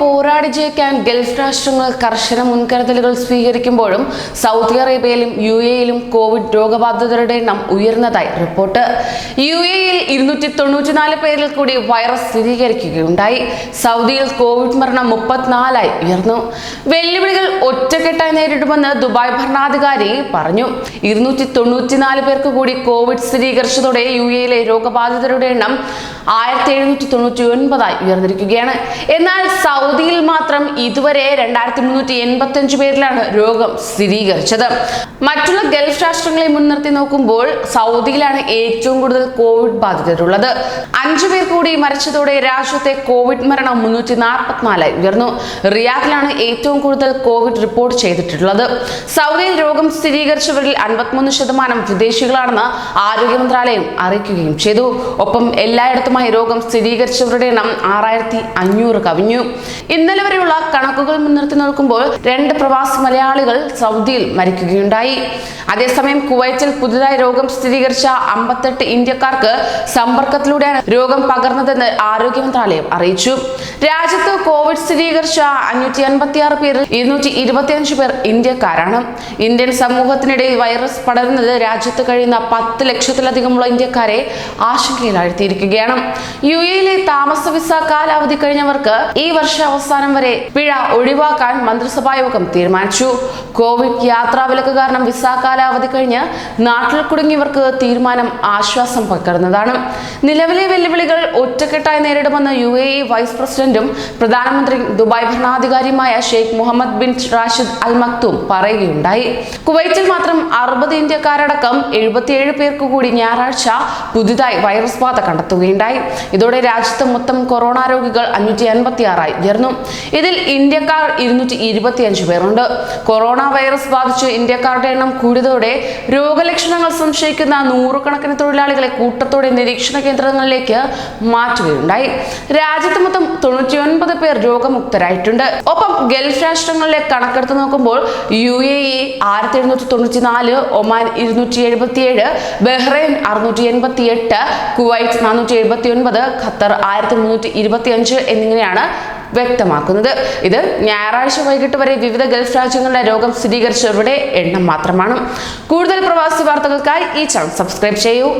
പോരാടി ജയിക്കാൻ ഗൾഫ് രാഷ്ട്രങ്ങൾ കർശന മുൻകരുതലുകൾ സ്വീകരിക്കുമ്പോഴും സൗദി അറേബ്യയിലും യു എയിലും കോവിഡ് രോഗബാധിതരുടെ എണ്ണം ഉയർന്നതായി റിപ്പോർട്ട്. യു എയിൽ ഇരുന്നൂറ്റി തൊണ്ണൂറ്റിനാല് പേരിൽ കൂടി വൈറസ് സ്ഥിരീകരിക്കുകയുണ്ടായി. സൗദിയിൽ കോവിഡ് മരണം മുപ്പത്തിനാലായി ഉയർന്നു. വെല്ലുവിളികൾ ഒറ്റക്കെട്ടായി നേരിടുമെന്ന് ദുബായ് ഭരണാധികാരി പറഞ്ഞു. ഇരുന്നൂറ്റി തൊണ്ണൂറ്റിനാല് പേർക്ക് കൂടി കോവിഡ് സ്ഥിരീകരിച്ചതോടെ യു എയിലെ രോഗബാധിതരുടെ എണ്ണം ആയിരത്തി എഴുന്നൂറ്റി തൊണ്ണൂറ്റി ഒൻപതായി ഉയർന്നിരിക്കുകയാണ്. എന്നാൽ സൗദിയിൽ മാത്രം ഇതുവരെ രണ്ടായിരത്തി മുന്നൂറ്റി എൺപത്തി അഞ്ച് പേരിലാണ് രോഗം സ്ഥിരീകരിച്ചത്. മറ്റുള്ള ഗൾഫ് രാഷ്ട്രങ്ങളെ മുൻനിർത്തി നോക്കുമ്പോൾ സൗദിയിലാണ് ഏറ്റവും കൂടുതൽ കോവിഡ് ബാധിതരുള്ളത്. അഞ്ചു പേർ കൂടി മരിച്ചതോടെ രാജ്യത്തെ കോവിഡ് മരണം മുന്നൂറ്റി നാൽപ്പത്തിനാലായി ഉയർന്നു. റിയാദിലാണ് ഏറ്റവും കൂടുതൽ കോവിഡ് റിപ്പോർട്ട് ചെയ്തിട്ടുള്ളത്. സൗദിയിൽ രോഗം സ്ഥിരീകരിച്ചവരിൽ അൻപത്തിമൂന്ന് ശതമാനം വിദേശികളാണെന്ന് ആരോഗ്യ മന്ത്രാലയം അറിയിക്കുകയും ചെയ്തു. ഒപ്പം എല്ലായിടത്തുമായി രോഗം സ്ഥിരീകരിച്ചവരുടെ എണ്ണം ആറായിരത്തി അഞ്ഞൂറ് കവിഞ്ഞു. ഇന്നലെ വരെയുള്ള കണക്കുകൾ മുൻനിർത്തി നോക്കുമ്പോൾ രണ്ട് പ്രവാസി മലയാളികൾ സൗദിയിൽ മരിക്കുകയുണ്ടായി. അതേസമയം കുവൈറ്റിൽ പുതുതായി രോഗം സ്ഥിരീകരിച്ച അമ്പത്തെട്ട് ഇന്ത്യക്കാർക്ക് സമ്പർക്കത്തിലൂടെയാണ് രോഗം പകർന്നതെന്ന് ആരോഗ്യ മന്ത്രാലയം അറിയിച്ചു. രാജ്യത്ത് കോവിഡ് സ്ഥിരീകരിച്ച അഞ്ഞൂറ്റി അൻപത്തി ആറ് പേരിൽ ഇരുന്നൂറ്റി ഇരുപത്തിയഞ്ച് പേർ ഇന്ത്യക്കാരാണ്. ഇന്ത്യൻ സമൂഹത്തിനിടയിൽ വൈറസ് പടരുന്നത് രാജ്യത്ത് കഴിയുന്ന പത്ത് ലക്ഷത്തിലധികമുള്ള ഇന്ത്യക്കാരെ ആശങ്കയിലാഴ്ത്തിയിരിക്കുകയാണ്. യു എയിലെ താമസ വിസ കാലാവധി കഴിഞ്ഞവർക്ക് ഈ വർഷാവസാനം വരെ പിഴ ഒഴിവാക്കാൻ മന്ത്രിസഭാ യോഗം തീരുമാനിച്ചു. കോവിഡ് യാത്രാ വിലക്ക് കാരണം വിസ കാലാവധി കഴിഞ്ഞ് നാട്ടിൽ കുടുങ്ങിയവർക്ക് തീരുമാനം ആശ്വാസം പകർന്നതാണ്. നിലവിലെ വെല്ലുവിളികൾ ഒറ്റക്കെട്ടായി നേരിടുമെന്ന് യു എ വൈസ് പ്രസിഡന്റും പ്രധാനമന്ത്രി Dubai ഭരണാധികാരിയുമായ Sheikh Mohammed bin Rashid Al Maktoum പറയുകയുണ്ടായി. കുവൈറ്റിൽ മാത്രം അറുപത് ഇന്ത്യക്കാരടക്കം എഴുപത്തിയേഴ് പേർക്ക് കൂടി ഞായറാഴ്ച പുതുതായി വൈറസ് ബാധ കണ്ടെത്തുകയുണ്ടായി. ഇതോടെ രാജ്യത്ത് മൊത്തം കൊറോണ രോഗികൾ അഞ്ഞൂറ്റി അൻപത്തി ആറായി ഉയർന്നു. ഇതിൽ ഇന്ത്യക്കാർ ഇരുന്നൂറ്റി ഇരുപത്തിയഞ്ച് പേരുണ്ട്. കൊറോണ വൈറസ് ബാധിച്ച് ഇന്ത്യക്കാരുടെ എണ്ണം കൂടിയതോടെ രോഗലക്ഷണങ്ങൾ സംശയിക്കുന്ന നൂറുകണക്കിന് തൊഴിലാളികളെ കൂട്ടത്തോടെ നിരീക്ഷണ കേന്ദ്രങ്ങളിലേക്ക് മാറ്റുകയുണ്ടായി. രാജ്യത്ത് മൊത്തം തൊണ്ണൂറ്റിയൊൻപത് പേർ രോഗമുക്തരായിട്ടുണ്ട്. ഒപ്പം ഗൾഫ് രാഷ്ട്രങ്ങളിലെ കണക്കെടുത്ത് നോക്കുമ്പോൾ യു എ ഇ ആയിരത്തി എഴുന്നൂറ്റി തൊണ്ണൂറ്റി നാല് ഒമാൻ ഇരുന്നൂറ്റി എഴുപത്തിയേഴ് ബഹ്റൈൻ അറുന്നൂറ്റി എൺപത്തി എട്ട് കുവൈറ്റ് നാനൂറ്റി എഴുപത്തി ഒൻപത് ഖത്തർ ആയിരത്തി മുന്നൂറ്റി ഇരുപത്തി അഞ്ച് എന്നിങ്ങനെയാണ് വ്യക്തമാക്കുന്നത്. ഇത് ഞായറാഴ്ച വൈകിട്ട് വരെ വിവിധ ഗൾഫ് രാജ്യങ്ങളിലെ രോഗം സ്ഥിരീകരിച്ചവരുടെ എണ്ണം മാത്രമാണ്. കൂടുതൽ പ്രവാസി വാർത്തകൾക്കായി ഈ ചാനൽ സബ്സ്ക്രൈബ് ചെയ്യൂ.